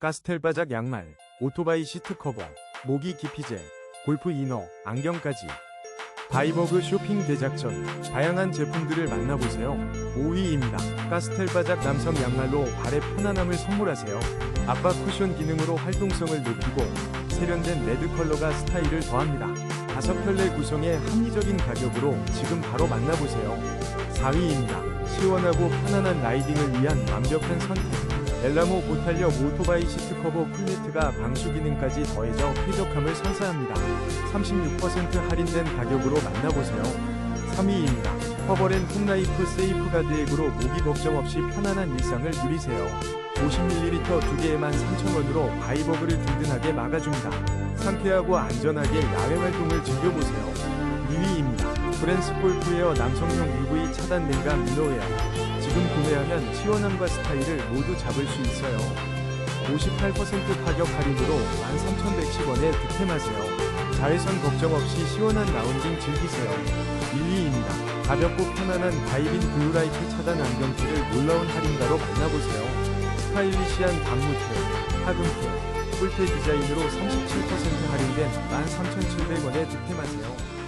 가스텔 바작 양말, 오토바이 시트 커버, 모기 기피제, 골프 이너, 안경까지. 바이버그 쇼핑 대작전, 다양한 제품들을 만나보세요. 5위입니다. 가스텔 바작 남성 양말로 발의 편안함을 선물하세요. 압박 쿠션 기능으로 활동성을 높이고 세련된 레드 컬러가 스타일을 더합니다. 다섯 켤레 구성의 합리적인 가격으로 지금 바로 만나보세요. 4위입니다. 시원하고 편안한 라이딩을 위한 완벽한 선택. 엘라모 고탄력 오토바이 시트 커버 쿨리트가 방수 기능까지 더해져 쾌적함을 선사합니다. 36% 할인된 가격으로 만나보세요. 3위입니다. 커버랜 홈라이프 세이프가드 액으로 모기 걱정 없이 편안한 일상을 누리세요. 50ml 두 개에만 3,000원으로 바이버그를 든든하게 막아줍니다. 상쾌하고 안전하게 야외 활동을 즐겨보세요. 2위입니다. 브랜스 골프웨어 남성용 UV 차단 냉감 이너웨어. 지금 구매하면 시원함과 스타일을 모두 잡을 수 있어요. 58% 가격 할인으로 13,110원에 득템하세요. 자외선 걱정 없이 시원한 라운딩 즐기세요. 1위입니다. 가볍고 편안한 다이빈 블루라이트 차단 안경테를 놀라운 할인가로 만나보세요. 스타일리시한 단무테, 하금테, 뿔테 디자인으로 37% 할인된 13,700원에 득템하세요.